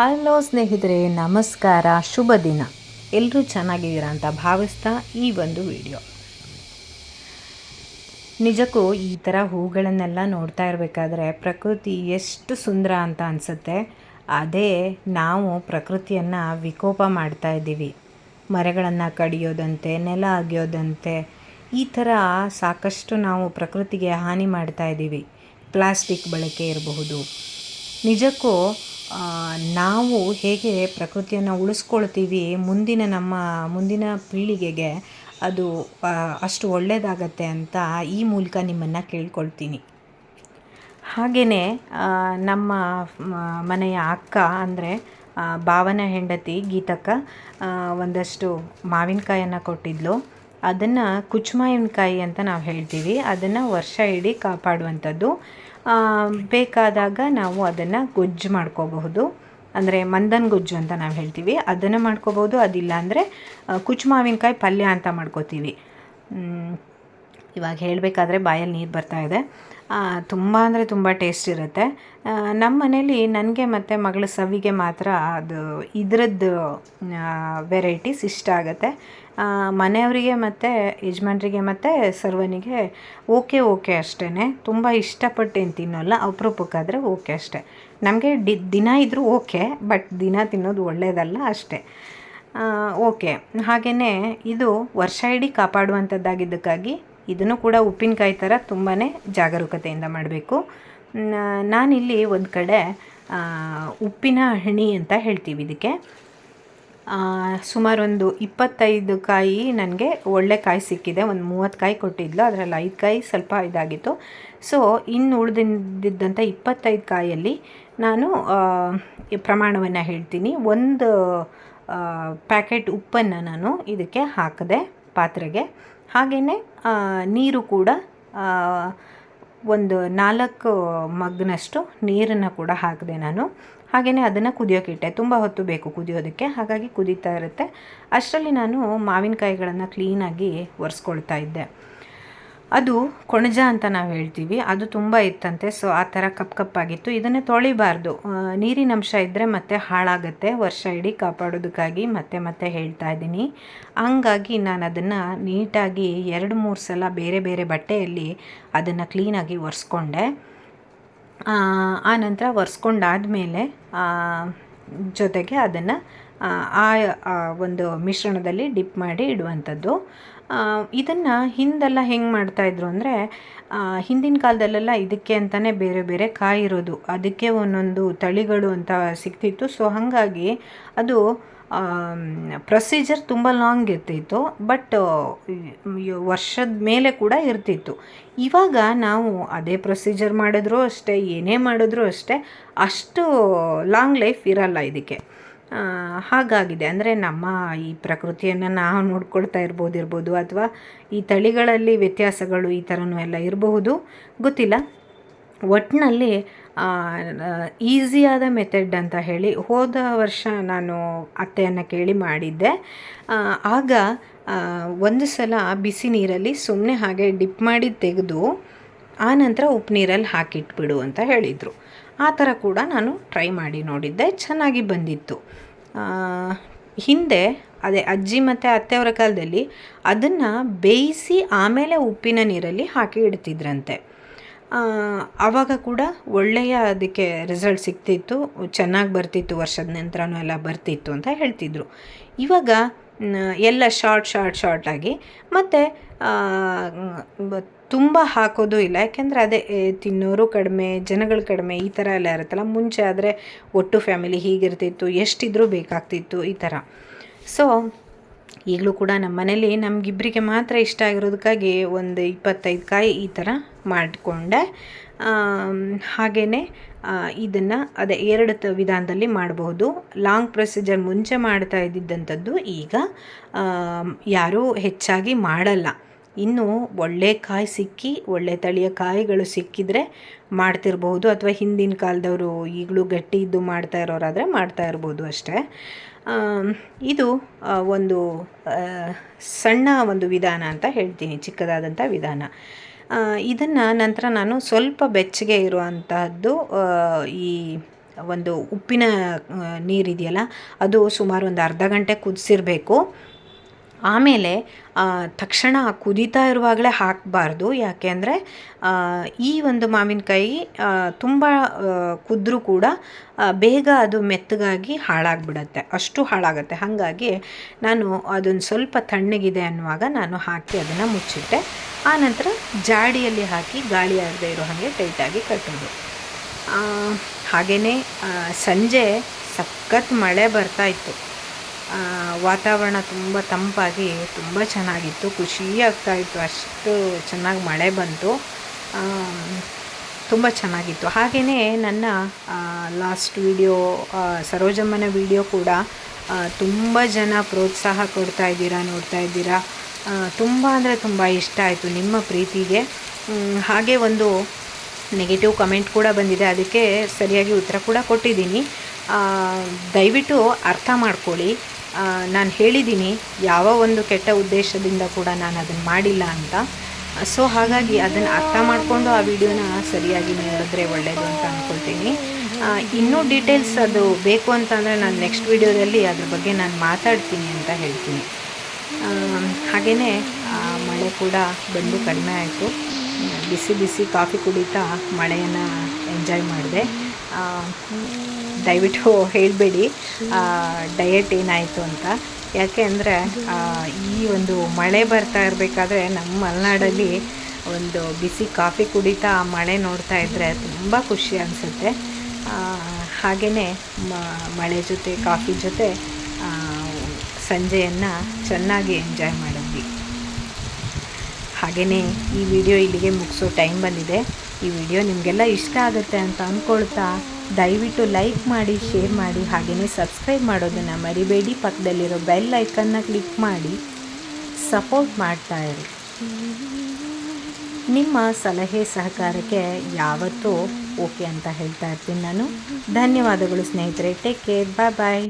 Hello ಸ್ನೇಹಿತರೆ, ನಮಸ್ಕಾರ. ಶುಭ ದಿನ. ಎಲ್ಲರೂ ಚೆನ್ನಾಗಿದ್ದೀರಾ ಅಂತ ಭಾವಿಸ್ತಾ ಈ ಒಂದು ವಿಡಿಯೋ. ನಿಜಕ್ಕೂ ಈ ಥರ ಹೂಗಳನ್ನೆಲ್ಲ ನೋಡ್ತಾ ಇರಬೇಕಾದ್ರೆ ಪ್ರಕೃತಿ ಎಷ್ಟು ಸುಂದರ ಅಂತ ಅನಿಸುತ್ತೆ. ಅದೇ ನಾವು ಪ್ರಕೃತಿಯನ್ನು ವಿಕೋಪ ಮಾಡ್ತಾ ಇದ್ದೀವಿ. ಮರಗಳನ್ನು ಕಡಿಯೋದಂತೆ, ನೆಲ ಅಗಿಯೋದಂತೆ ಈ ಥರ ಸಾಕಷ್ಟು ನಾವು ಪ್ರಕೃತಿಗೆ ಹಾನಿ ಮಾಡ್ತಾ ಇದ್ದೀವಿ. ಪ್ಲಾಸ್ಟಿಕ್ ಬಳಕೆ ಇರಬಹುದು. ನಿಜಕ್ಕೂ ನಾವು ಹೇಗೆ ಪ್ರಕೃತಿಯನ್ನು ಉಳಿಸ್ಕೊಳ್ತೀವಿ ಮುಂದಿನ ನಮ್ಮ ಮುಂದಿನ ಪೀಳಿಗೆಗೆ ಅದು ಅಷ್ಟು ಒಳ್ಳೆಯದಾಗತ್ತೆ ಅಂತ ಈ ಮೂಲಕ ನಿಮ್ಮನ್ನು ಕೇಳ್ಕೊಳ್ತೀನಿ. ಹಾಗೆಯೇ ನಮ್ಮ ಮನೆಯ ಅಕ್ಕ ಅಂದರೆ ಭಾವನ ಹೆಂಡತಿ ಗೀತಕ್ಕ ಒಂದಷ್ಟು ಮಾವಿನಕಾಯನ್ನು ಕೊಟ್ಟಿದ್ಲು. ಅದನ್ನು ಕುಚ್ಚುಮಾವಿನಕಾಯಿ ಅಂತ ನಾವು ಹೇಳ್ತೀವಿ. ಅದನ್ನು ವರ್ಷ ಇಡೀ ಕಾಪಾಡುವಂಥದ್ದು. ಬೇಕಾದಾಗ ನಾವು ಅದನ್ನು ಗೊಜ್ಜು ಮಾಡ್ಕೋಬಹುದು. ಅಂದರೆ ಮಂದನ್ ಗೊಜ್ಜು ಅಂತ ನಾವು ಹೇಳ್ತೀವಿ. ಅದನ್ನು ಮಾಡ್ಕೋಬೋದು ಅದಿಲ್ಲ ಅಂದರೆ ಕುಚ್ಚು ಮಾವಿನಕಾಯಿ ಪಲ್ಯ ಅಂತ ಮಾಡ್ಕೋತೀವಿ. ಇವಾಗ ಹೇಳಬೇಕಾದ್ರೆ ಬಾಯಲ್ಲಿ ನೀರು ಬರ್ತಾ ಇದೆ. ತುಂಬ ಅಂದರೆ ತುಂಬ ಟೇಸ್ಟ್ ಇರುತ್ತೆ. ನಮ್ಮ ಮನೇಲಿ ನನಗೆ ಮತ್ತು ಮಗಳ ಸವಿಗೆ ಮಾತ್ರ ಅದು ಇದರದ್ದು ವೆರೈಟೀಸ್ ಇಷ್ಟ ಆಗುತ್ತೆ. ಮನೆಯವರಿಗೆ ಮತ್ತು ಯಜಮಾನ್ರಿಗೆ ಮತ್ತು ಸರ್ವನಿಗೆ ಓಕೆ ಓಕೆ ಅಷ್ಟೇ ತುಂಬ ಇಷ್ಟಪಟ್ಟು ಏನು ತಿನ್ನೋಲ್ಲ, ಅಪರೂಪಕ್ಕಾದರೆ ಓಕೆ ಅಷ್ಟೇ. ನಮಗೆ ಡಿ, ದಿನ ಇದ್ದರೂ ಓಕೆ, ಬಟ್ ದಿನ ತಿನ್ನೋದು ಒಳ್ಳೆಯದಲ್ಲ ಅಷ್ಟೇ. ಓಕೆ. ಹಾಗೆಯೇ ಇದು ವರ್ಷ ಇಡೀ ಕಾಪಾಡುವಂಥದ್ದಾಗಿದ್ದಕ್ಕಾಗಿ ಇದನ್ನು ಕೂಡ ಉಪ್ಪಿನಕಾಯಿ ಥರ ತುಂಬಾ ಜಾಗರೂಕತೆಯಿಂದ ಮಾಡಬೇಕು. ನಾನಿಲ್ಲಿ ಒಂದು ಕಡೆ ಉಪ್ಪಿನ ಹಣಿ ಅಂತ ಹೇಳ್ತೀವಿ ಇದಕ್ಕೆ. ಸುಮಾರು ಒಂದು ಇಪ್ಪತ್ತೈದು ಕಾಯಿ ನನಗೆ ಒಳ್ಳೆ ಕಾಯಿ ಸಿಕ್ಕಿದೆ. ಒಂದು ಮೂವತ್ತು ಕಾಯಿ ಕೊಟ್ಟಿದ್ಲು. ಅದರಲ್ಲಿ ಐದು ಕಾಯಿ ಸ್ವಲ್ಪ ಇದಾಗಿತ್ತು. ಸೊ ಇನ್ನು ಉಳಿದಿದ್ದಂಥ ಇಪ್ಪತ್ತೈದು ಕಾಯಲ್ಲಿ ನಾನು ಪ್ರಮಾಣವನ್ನು ಹೇಳ್ತೀನಿ. ಒಂದು ಪ್ಯಾಕೆಟ್ ಉಪ್ಪನ್ನು ನಾನು ಇದಕ್ಕೆ ಹಾಕಿದೆ, ಪಾತ್ರೆಗೆ ಹಾಗೆಯೇ ನೀರು ಕೂಡ ಒಂದು ನಾಲ್ಕು ಮಗ್ನಷ್ಟು ನೀರನ್ನು ಕೂಡ ಹಾಕಿದೆ ನಾನು. ಹಾಗೆಯೇ ಅದನ್ನು ಕುದಿಯೋಕ್ಕಿಟ್ಟೆ ತುಂಬ ಹೊತ್ತು ಬೇಕು ಕುದಿಯೋದಕ್ಕೆ. ಹಾಗಾಗಿ ಕುದೀತಾ ಇರುತ್ತೆ. ಅಷ್ಟರಲ್ಲಿ ನಾನು ಮಾವಿನಕಾಯಿಗಳನ್ನು ಕ್ಲೀನಾಗಿ ಒರೆಸ್ಕೊಳ್ತಾ ಇದ್ದೆ. ಅದು ಕೊಣಜ ಅಂತ ನಾವು ಹೇಳ್ತೀವಿ. ಅದು ತುಂಬ ಇತ್ತಂತೆ ಸೊ ಆ ಥರ ಕಪ್ ಕಪ್ಪಾಗಿತ್ತು. ಇದನ್ನು ತೊಳಿಬಾರ್ದು. ನೀರಿನಂಶ ಇದ್ದರೆ ಮತ್ತೆ ಹಾಳಾಗುತ್ತೆ. ವರ್ಷ ಇಡೀ ಕಾಪಾಡೋದಕ್ಕಾಗಿ ಮತ್ತೆ ಮತ್ತೆ ಹೇಳ್ತಾ ಇದ್ದೀನಿ ಹಂಗಾಗಿ ನಾನು ಅದನ್ನು ನೀಟಾಗಿ ಎರಡು, ಮೂರು ಸಲ ಬೇರೆ ಬೇರೆ ಬಟ್ಟೆಯಲ್ಲಿ ಅದನ್ನು ಕ್ಲೀನಾಗಿ ಒರೆಸ್ಕೊಂಡೆ. ಆ ನಂತರ ಒರೆಸ್ಕೊಂಡಾದಮೇಲೆ ಜೊತೆಗೆ ಅದನ್ನು ಆ ಒಂದು ಮಿಶ್ರಣದಲ್ಲಿ ಡಿಪ್ ಮಾಡಿ ಇಡುವಂಥದ್ದು. ಇದನ್ನು ಹಿಂದೆಲ್ಲ ಹೆಂಗೆ ಮಾಡ್ತಾಯಿದ್ರು ಅಂದರೆ ಹಿಂದಿನ ಕಾಲದಲ್ಲೆಲ್ಲ ಇದಕ್ಕೆ ಅಂತಲೇ ಬೇರೆ ಬೇರೆ ಕಾಯಿ ಇರೋದು ಅದಕ್ಕೆ ಒಂದೊಂದು ತಳಿಗಳು ಅಂತ ಸಿಗ್ತಿತ್ತು. ಸೊ ಹಾಗಾಗಿ ಅದು ಪ್ರೊಸೀಜರ್ ತುಂಬ ಲಾಂಗ್ ಇರ್ತಿತ್ತು ಬಟ್ ವರ್ಷದ ಮೇಲೆ ಕೂಡ ಇರ್ತಿತ್ತು. ಇವಾಗ ನಾವು ಅದೇ ಪ್ರೊಸೀಜರ್ ಮಾಡಿದ್ರೂ ಅಷ್ಟೇ, ಏನೇ ಮಾಡಿದ್ರೂ ಅಷ್ಟೇ, ಅಷ್ಟು ಲಾಂಗ್ ಲೈಫ್ ಇರಲ್ಲ ಇದಕ್ಕೆ. ಹಾಗಾಗಿದೆ. ಅಂದರೆ ನಮ್ಮ ಈ ಪ್ರಕೃತಿಯನ್ನು ನಾವು ನೋಡ್ಕೊಳ್ತಾ ಇರ್ಬೋದು ಇರ್ಬೋದು, ಅಥವಾ ಈ ತಳಿಗಳಲ್ಲಿ ವ್ಯತ್ಯಾಸಗಳು ಈ ಥರನೂ ಎಲ್ಲ ಇರಬಹುದು. ಗೊತ್ತಿಲ್ಲ. ಒಟ್ಟಿನಲ್ಲಿ ಈಸಿಯಾದ ಮೆಥಡ್ ಅಂತ ಹೇಳಿ ಹೋದ ವರ್ಷ ನಾನು ಅತ್ತೆಯನ್ನು ಕೇಳಿ ಮಾಡಿದ್ದೆ. ಆಗ ಒಂದು ಸಲ ಬಿಸಿ ನೀರಲ್ಲಿ ಸುಮ್ಮನೆ ಹಾಗೆ ಡಿಪ್ ಮಾಡಿ ತೆಗೆದು ಆನಂತರ ಉಪ್ಪು ನೀರಲ್ಲಿ ಹಾಕಿಟ್ಬಿಡು ಅಂತ ಹೇಳಿದರು. ಆ ಥರ ಕೂಡ ನಾನು ಟ್ರೈ ಮಾಡಿ ನೋಡಿದ್ದೆ, ಚೆನ್ನಾಗಿ ಬಂದಿತ್ತು. ಹಿಂದೆ ಅದೇ ಅಜ್ಜಿ ಮತ್ತು ಅತ್ತೆಯವರ ಕಾಲದಲ್ಲಿ ಅದನ್ನು ಬೇಯಿಸಿ ಆಮೇಲೆ ಉಪ್ಪಿನ ನೀರಲ್ಲಿ ಹಾಕಿ ಇಡ್ತಿದ್ರಂತೆ. ಆವಾಗ ಕೂಡ ಒಳ್ಳೆಯ ಅದಕ್ಕೆ ರಿಸಲ್ಟ್ ಸಿಗ್ತಿತ್ತು, ಚೆನ್ನಾಗಿ ಬರ್ತಿತ್ತು, ವರ್ಷದ ನಂತರನೂ ಎಲ್ಲ ಬರ್ತಿತ್ತು ಅಂತ ಹೇಳ್ತಿದ್ರು. ಇವಾಗ ಎಲ್ಲ ಶಾರ್ಟ್ ಶಾರ್ಟ್ ಶಾರ್ಟ್ ಆಗಿ. ಮತ್ತು ತುಂಬ ಹಾಕೋದು ಇಲ್ಲ. ಯಾಕೆಂದರೆ ಅದೇ ತಿನ್ನೋರು ಕಡಿಮೆ, ಜನಗಳು ಕಡಿಮೆ, ಈ ಥರ ಎಲ್ಲ ಇರುತ್ತಲ್ಲ. ಮುಂಚೆ ಆದರೆ ಒಟ್ಟು ಫ್ಯಾಮಿಲಿ ಹೀಗಿರ್ತಿತ್ತು, ಎಷ್ಟಿದ್ರೂ ಬೇಕಾಗ್ತಿತ್ತು ಈ ಥರ ಸೊ ಈಗಲೂ ಕೂಡ ನಮ್ಮ ಮನೇಲಿ ನಮಗಿಬ್ಬರಿಗೆ ಮಾತ್ರ ಇಷ್ಟ ಆಗಿರೋದಕ್ಕಾಗಿ ಒಂದು ಇಪ್ಪತ್ತೈದು ಕಾಯಿ ಈ ಥರ ಮಾಡಿಕೊಂಡೆ. ಹಾಗೆಯೇ ಇದನ್ನು ಅದೇ ಎರಡು ವಿಧಾನದಲ್ಲಿ ಮಾಡಬಹುದು. ಲಾಂಗ್ ಪ್ರೊಸೀಜರ್ ಮುಂಚೆ ಮಾಡ್ತಾ ಇದ್ದಿದ್ದಂಥದ್ದು ಈಗ ಯಾರೂ ಹೆಚ್ಚಾಗಿ ಮಾಡಲ್ಲ. ಇನ್ನು ಒಳ್ಳೆ ಕಾಯಿ ಸಿಕ್ಕಿ, ಒಳ್ಳೆ ತಳಿಯ ಕಾಯಿಗಳು ಸಿಕ್ಕಿದರೆ ಮಾಡ್ತಿರ್ಬೋದು ಅಥವಾ ಹಿಂದಿನ ಕಾಲದವರು ಈಗಲೂ ಗಟ್ಟಿ ಇದ್ದು ಮಾಡ್ತಾ ಇರೋರಾದರೆ ಮಾಡ್ತಾ ಇರ್ಬೋದು ಅಷ್ಟೇ. ಇದು ಒಂದು ಸಣ್ಣ ಒಂದು ವಿಧಾನ ಅಂತ ಹೇಳ್ತೀನಿ ಚಿಕ್ಕದಾದಂಥ ವಿಧಾನ. ಇದನ್ನು ನಂತರ ನಾನು ಸ್ವಲ್ಪ ಬೆಚ್ಚಗೆ ಇರುವಂತಹದ್ದು ಈ ಒಂದು ಉಪ್ಪಿನ ನೀರಿದೆಯಲ್ಲ, ಅದು ಸುಮಾರು ಒಂದು ಅರ್ಧ ಗಂಟೆ ಕುದಿಸಿರಬೇಕು. ಆಮೇಲೆ ತಕ್ಷಣ ಕುದಿತಾ ಇರುವಾಗಲೇ ಹಾಕಬಾರ್ದು. ಯಾಕೆಂದರೆ ಈ ಒಂದು ಮಾವಿನಕಾಯಿ ತುಂಬ ಕುದ್ರೂ ಕೂಡ ಬೇಗ ಅದು ಮೆತ್ತಗಾಗಿ ಹಾಳಾಗಿಬಿಡತ್ತೆ. ಅಷ್ಟು ಹಾಳಾಗುತ್ತೆ. ಹಾಗಾಗಿ ನಾನು ಅದೊಂದು ಸ್ವಲ್ಪ ತಣ್ಣಗಿದೆ ಅನ್ನುವಾಗ ನಾನು ಹಾಕಿ ಅದನ್ನು ಮುಚ್ಚಿಟ್ಟೆ. ಆನಂತರ ಜಾಡಿಯಲ್ಲಿ ಹಾಕಿ ಗಾಳಿ ಆಗದೆ ಇರೋ ಹಾಗೆ ಟೈಟಾಗಿ ಕಟ್ಟೋದು. ಹಾಗೆಯೇ ಸಂಜೆ ಸಖತ್ ಮಳೆ ಬರ್ತಾ ಇತ್ತು. ಆ, ವಾತಾವರಣ ತುಂಬ ತಂಪಾಗಿ ತುಂಬ ಚೆನ್ನಾಗಿತ್ತು. ಖುಷಿ ಆಗ್ತಾ ಇತ್ತು ಅಷ್ಟು ಚೆನ್ನಾಗಿ ಮಳೆ ಬಂತು. ತುಂಬ ಚೆನ್ನಾಗಿತ್ತು. ಹಾಗೆಯೇ ನನ್ನ ಲಾಸ್ಟ್ ವಿಡಿಯೋ ಸರೋಜಮ್ಮನ ವಿಡಿಯೋ ಕೂಡ ತುಂಬ ಜನ ಪ್ರೋತ್ಸಾಹ ಕೊಡ್ತಾ ಇದ್ದೀರಾ ನೋಡ್ತಾ ಇದ್ದೀರಾ ತುಂಬ ಅಂದರೆ ತುಂಬ ಇಷ್ಟ ಆಯಿತು ನಿಮ್ಮ ಪ್ರೀತಿಗೆ. ಹಾಗೆ ಒಂದು ನೆಗೆಟಿವ್ ಕಮೆಂಟ್ ಕೂಡ ಬಂದಿದೆ. ಅದಕ್ಕೆ ಸರಿಯಾಗಿ ಉತ್ತರ ಕೂಡ ಕೊಟ್ಟಿದ್ದೀನಿ. ದಯವಿಟ್ಟು ಅರ್ಥ ಮಾಡ್ಕೊಳ್ಳಿ. ನಾನು ಹೇಳಿದ್ದೀನಿ ಯಾವ ಒಂದು ಕೆಟ್ಟ ಉದ್ದೇಶದಿಂದ ಕೂಡ ನಾನು ಅದನ್ನು ಮಾಡಿಲ್ಲ ಅಂತ. ಸೊ ಹಾಗಾಗಿ ಅದನ್ನು ಅರ್ಥ ಮಾಡಿಕೊಂಡು ಆ ವಿಡಿಯೋನ ಸರಿಯಾಗಿ ನೋಡಿದ್ರೆ ಒಳ್ಳೆಯದು ಅಂತ ಅಂದ್ಕೊಳ್ತೀನಿ ಇನ್ನೂ ಡೀಟೇಲ್ಸ್ ಅದು ಬೇಕು ಅಂತಂದರೆ ನಾನು ನೆಕ್ಸ್ಟ್ ವಿಡಿಯೋದಲ್ಲಿ ಅದ್ರ ಬಗ್ಗೆ ನಾನು ಮಾತಾಡ್ತೀನಿ ಅಂತ ಹೇಳ್ತೀನಿ. ಹಾಗೆಯೇ ಮಳೆ ಕೂಡ ಬಂದು ಕಡಿಮೆ ಆಯಿತು. ಬಿಸಿ ಬಿಸಿ ಕಾಫಿ ಕುಡಿತಾ ಮಳೆಯನ್ನು ಎಂಜಾಯ್ ಮಾಡಿದೆ. ದಯವಿಟ್ಟು ಹೇಳಬೇಡಿ. ಡಯಟ್ ಏನಾಯಿತು ಅಂತ. ಯಾಕೆ ಅಂದರೆ ಈ ಒಂದು ಮಳೆ ಬರ್ತಾ ಇರಬೇಕಾದ್ರೆ ನಮ್ಮ ಮಲೆನಾಡಲ್ಲಿ ಒಂದು ಬಿಸಿ ಕಾಫಿ ಕುಡಿತಾ ಆ ಮಳೆ ನೋಡ್ತಾ ಇದ್ದರೆ ತುಂಬ ಖುಷಿ ಅನಿಸುತ್ತೆ. ಹಾಗೆಯೇ ಮಳೆ ಜೊತೆ, ಕಾಫಿ ಜೊತೆ ಸಂಜೆಯನ್ನು ಚೆನ್ನಾಗಿ ಎಂಜಾಯ್ ಮಾಡಿದ್ವಿ. ಹಾಗೆಯೇ ಈ ವಿಡಿಯೋ ಇಲ್ಲಿಗೆ ಮುಗಿಸೋ ಟೈಮ್ ಬಂದಿದೆ. ಈ ವಿಡಿಯೋ ನಿಮಗೆಲ್ಲ ಇಷ್ಟ ಆಗುತ್ತೆ ಅಂತ ಅಂದ್ಕೊಳ್ತಾ ದಯವಿಟ್ಟು ಲೈಕ್ ಮಾಡಿ, ಶೇರ್ ಮಾಡಿ, ಹಾಗೆಯೇ ಸಬ್ಸ್ಕ್ರೈಬ್ ಮಾಡೋದನ್ನು ಮರಿಬೇಡಿ. ಪಕ್ಕದಲ್ಲಿರೋ ಬೆಲ್ ಐಕನ್ನ ಕ್ಲಿಕ್ ಮಾಡಿ, ಸಪೋರ್ಟ್ ಮಾಡ್ತಾ ಇರಿ. ನಿಮ್ಮ ಸಲಹೆ ಸಹಕಾರಕ್ಕೆ ಯಾವತ್ತೂ ಓಕೆ ಅಂತ ಹೇಳ್ತಾ ಇರ್ತೀನಿ ನಾನು. ಧನ್ಯವಾದಗಳು ಸ್ನೇಹಿತರೆ, ಟೇಕ್ ಕೇರ್, ಬಾಯ್ ಬಾಯ್.